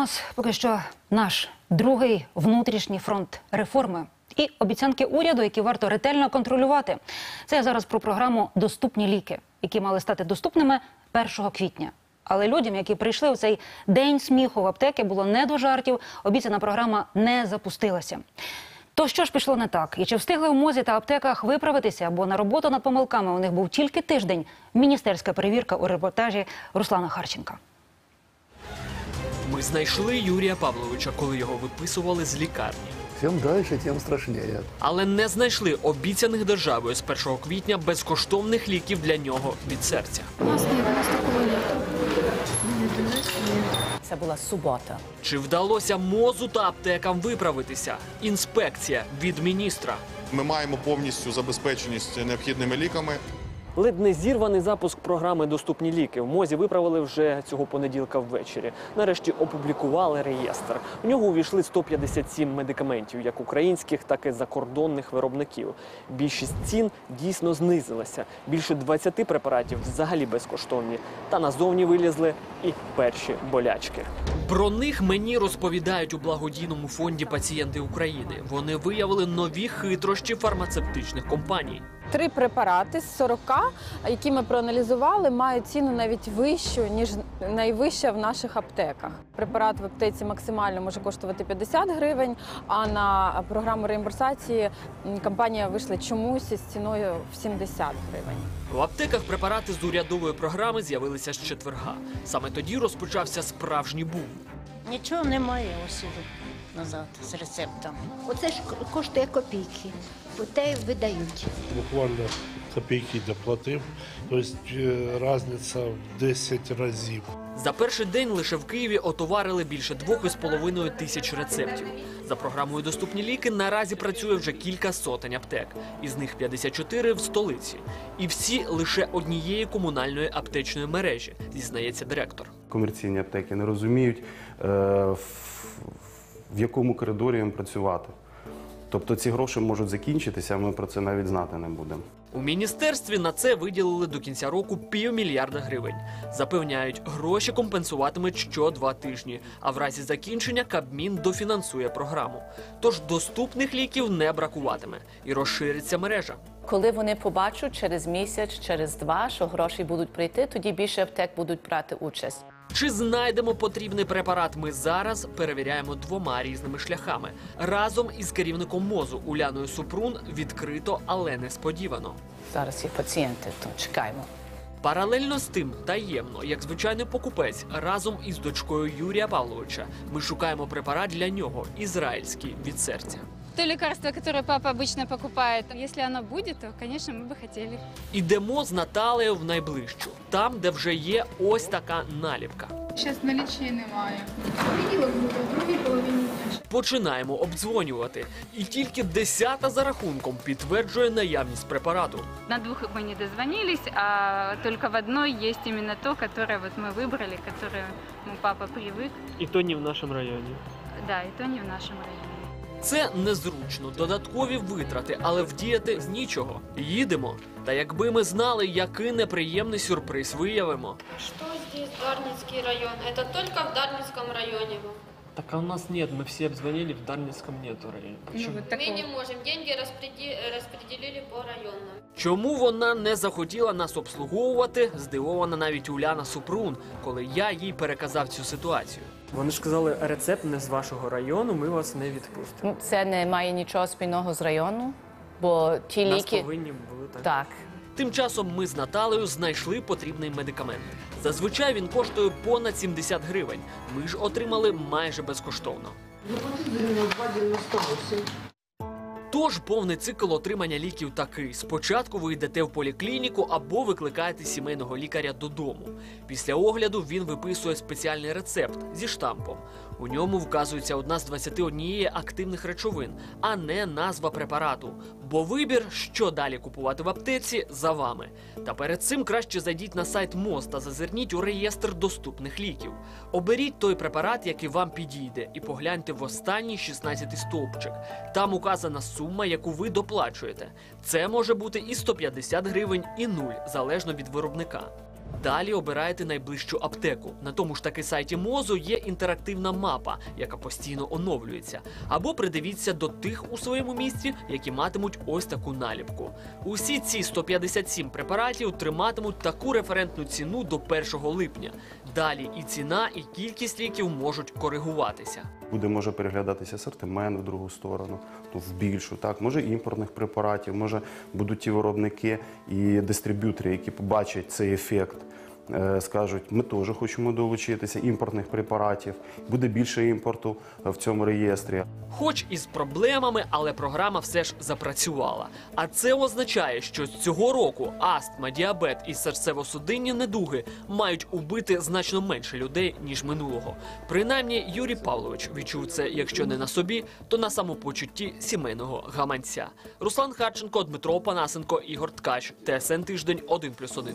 нас поки що наш другий внутрішній фронт реформи і обіцянки уряду, які варто ретельно контролювати. Це я зараз про програму Доступні ліки, які мали стати доступними 1 квітня. Але людям, які прийшли у цей день сміху в аптеки, було не до жартів. Обіцяна програма не запустилася. То що ж пішло не так? І чи встигли в мозі та аптеках виправитися? Бо на роботу над помилками у них був тільки тиждень. Міністерська перевірка у репортажі Руслана Харченка. Ми знайшли Юрія Павловича, коли його виписували з лікарні. Чем дальше, тем страшнее. Але не знайшли обіцяних державою з 1 квітня безкоштовних ліків для нього від серця. У нас нет, у нас такого нет. Це була субота. Чи вдалося мозу та аптекам виправитися? Інспекція від міністра. Ми маємо повністю забезпеченість необхідними ліками. Ледь не зірваний запуск програми Доступні ліки в мозі виправили вже цього понеділка ввечері. Нарешті опублікували реєстр. В нього увійшли 157 медикаментів, як українських, так і закордонних виробників. Більшість цін дійсно знизилася. Більше 20 препаратів взагалі безкоштовні. Та назовні вилізли і перші болячки. Про них мені розповідають у благодійному фонді пацієнти України. Вони виявили нові хитрощі фармацевтичних компаній. Три препарати з 40, які ми проаналізували, мають ціну навіть вищу, ніж найвища в наших аптеках. Препарат в аптеці максимально може коштувати 50 гривень, а на програму реімбурсації компанія вийшла чомусь із ціною в 70 гривень. У аптеках препарати з урядової програми з'явилися з четверга. Саме тоді розпочався справжній бум. Нічого немає ось іду назад з рецептом. Оце ж коштує копійки, те видають. буквально копійки доплатив. Тобто е, різниця в 10 разів. За перший день лише в Києві отоварили більше 2,5 тисяч рецептів. За програмою Доступні ліки наразі працює вже кілька сотень аптек, із них 54 в столиці. І всі лише однієї комунальної аптечної мережі, зізнається директор. комерційні аптеки не розуміють, е, в, якому коридорі їм працювати. Тобто ці гроші можуть закінчитися, а ми про це навіть знати не будемо. У міністерстві на це виділили до кінця року півмільярда гривень. Запевняють, гроші компенсуватимуть що два тижні, а в разі закінчення Кабмін дофінансує програму. Тож доступних ліків не бракуватиме і розшириться мережа. Коли вони побачать через місяць, через два, що гроші будуть прийти, тоді більше аптек будуть брати участь. Чи знайдемо потрібний препарат? Ми зараз перевіряємо двома різними шляхами. Разом із керівником мозу Уляною Супрун відкрито, але несподівано. Зараз є пацієнти, то чекаємо. Паралельно з тим, таємно, як звичайний покупець, разом із дочкою Юрія Павловича, ми шукаємо препарат для нього ізраїльський від серця То лекарство, которое папа обычно покупает, если оно будет, то, конечно, мы бы хотели. Ідемо з Наталею в найближчу, там, де вже є ось така наліпка. Сейчас наличия немає. Понеділок буде, в другій половині дня. Починаємо обдзвонювати, і тільки десята за рахунком підтверджує наявність препарату. На двух мы не дозвонились, а только в одной есть именно то, которое вот мы выбрали, которое ну, папа привык. І то не в нашому районі. Да, и то не в нашем районе. Це незручно, додаткові витрати, але вдіяти з нічого. Їдемо. Та якби ми знали, який неприємний сюрприз виявимо. Что здесь Дарницкий район? Это только в Дарницком районе. Так а у нас нет, мы все обзвонили, в Дарницком нету району. Ну, вот Мы такого. не можем. Деньги распреди- распределили по районам. Чому вона не захотіла нас обслуговувати? Здивована навіть Уляна Супрун, коли я їй переказав цю ситуацію. Вони ж сказали, рецепт не з вашого району, ми вас не відпустимо. Ну, Це не має нічого спільного з району, бо ті Нас ліки. повинні були так. Так. Тим часом ми з Наталею знайшли потрібний медикамент. Зазвичай він коштує понад 70 гривень. Ми ж отримали майже безкоштовно. Тож повний цикл отримання ліків такий: спочатку ви йдете в поліклініку або викликаєте сімейного лікаря додому. Після огляду він виписує спеціальний рецепт зі штампом. У ньому вказується одна з 21 активних речовин, а не назва препарату. Бо вибір, що далі купувати в аптеці, за вами. Та перед цим краще зайдіть на сайт МОЗ та зазирніть у реєстр доступних ліків. Оберіть той препарат, який вам підійде, і погляньте в останній 16 стовпчик. Там указана сума, яку ви доплачуєте. Це може бути і 150 гривень, і 0, залежно від виробника. Далі обираєте найближчу аптеку. На тому ж таки сайті МОЗу є інтерактивна мапа, яка постійно оновлюється. Або придивіться до тих у своєму місті, які матимуть ось таку наліпку. Усі ці 157 препаратів триматимуть таку референтну ціну до 1 липня. Далі і ціна, і кількість ліків можуть коригуватися. Буде може переглядатися асортимент в другу сторону, то в більшу, так може імпортних препаратів, може будуть ті виробники і дистриб'ютори, які побачать цей ефект. Е, Скажуть, ми теж хочемо долучитися імпортних препаратів, буде більше імпорту е, в цьому реєстрі. Хоч і з проблемами, але програма все ж запрацювала. А це означає, що з цього року астма, діабет і серцево-судинні недуги мають убити значно менше людей ніж минулого. Принаймні, Юрій Павлович відчув це, якщо не на собі, то на самопочутті сімейного гаманця. Руслан Харченко, Дмитро Панасенко, Ігор Ткач, ТСН тиждень 1+,1.